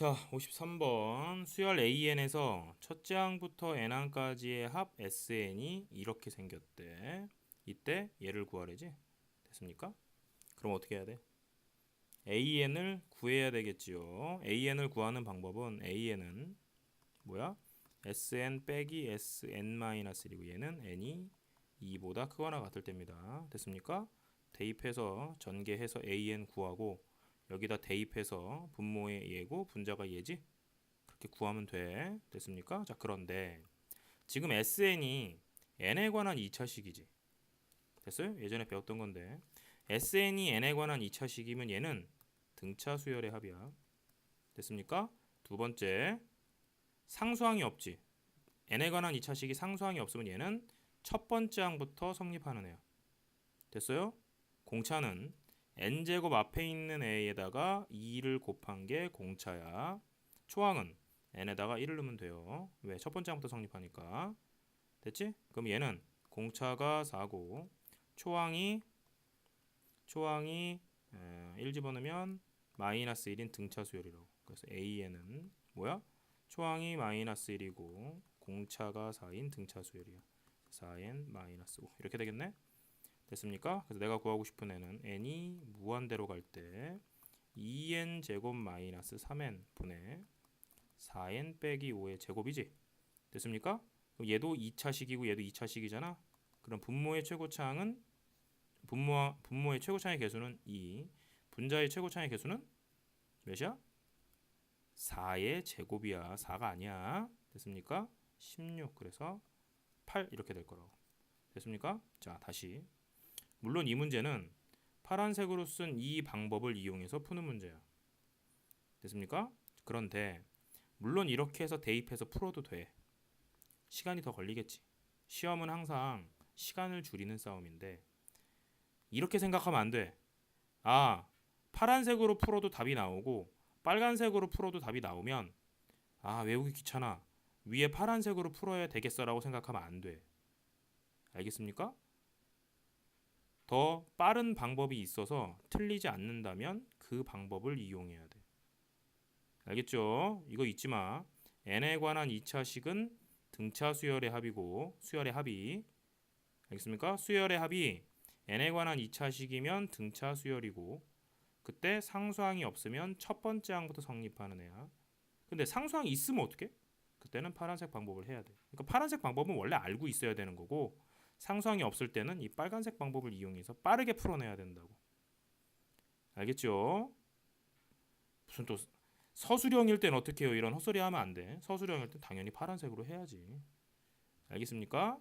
자, 53번 수열 AN에서 첫째 항부터 n항까지의 합 SN이 이렇게 생겼대. 이때 얘를 구하래지? 됐습니까? 그럼 어떻게 해야 돼? AN을 구해야 되겠지요. AN을 구하는 방법은 AN은 뭐야? SN 빼기 SN-1이고 얘는 n이 2보다 크거나 같을 때입니다. 됐습니까? 대입해서 전개해서 AN 구하고 여기다 대입해서 분모의 얘고 분자가 얘지? 그렇게 구하면 돼. 됐습니까? 자, 그런데 지금 SN이 n에 관한 2차식이지. 됐어요? 예전에 배웠던 건데 SN이 n에 관한 2차식이면 얘는 등차 수열의 합이야. 됐습니까? 두 번째 상수항이 없지. n에 관한 2차식이 상수항이 없으면 얘는 첫 번째 항부터 성립하는 애야. 됐어요? 공차는 n제곱 앞에 있는 a에다가 2를 곱한 게 공차야. 초항은 n에다가 1을 넣으면 돼요. 왜? 첫 번째 항부터 성립하니까. 됐지? 그럼 얘는 공차가 4고 초항이 초항이 1 집어넣으면 마이너스 1인 등차 수열이라고. 그래서 AN은 뭐야? 초항이 마이너스 1이고 공차가 4인 등차 수열이야. 4n 마이너스 5 이렇게 되겠네? 됐습니까? 그래서 내가 구하고 싶은 애는 n이 무한대로 갈 때 2n 제곱 마이너스 3n 분의 4n 빼기 5의 제곱이지. 됐습니까? 얘도 2차식이고 얘도 2차식이잖아. 그럼 분모의 최고차항은 분모 분모의 최고차항의 개수는 2, 분자의 최고차항의 개수는 몇이야? 4의 제곱이야. 4가 아니야. 됐습니까? 16 그래서 8 이렇게 될 거라고. 됐습니까? 자, 다시 물론 이 문제는 파란색으로 쓴 이 방법을 이용해서 푸는 문제야. 됐습니까? 그런데 물론 이렇게 해서 대입해서 풀어도 돼. 시간이 더 걸리겠지. 시험은 항상 시간을 줄이는 싸움인데 이렇게 생각하면 안 돼. 아, 파란색으로 풀어도 답이 나오고 빨간색으로 풀어도 답이 나오면 아, 외우기 귀찮아. 위에 파란색으로 풀어야 되겠어라고 생각하면 안 돼. 알겠습니까? 더 빠른 방법이 있어서 틀리지 않는다면 그 방법을 이용해야 돼. 알겠죠? 이거 잊지 마. n에 관한 2차식은 등차 수열의 합이고 수열의 합이 알겠습니까? 수열의 합이 n에 관한 2차식이면 등차 수열이고 그때 상수항이 없으면 첫 번째 항부터 성립하는 애야. 근데 상수항이 있으면 어떻게? 그때는 파란색 방법을 해야 돼. 그러니까 파란색 방법은 원래 알고 있어야 되는 거고 상수항이 없을 때는 이 빨간색 방법을 이용해서 빠르게 풀어내야 된다고. 알겠죠? 무슨 또 서술형일 땐 어떻게 해요? 이런 헛소리 하면 안 돼. 서술형일 땐 당연히 파란색으로 해야지. 알겠습니까?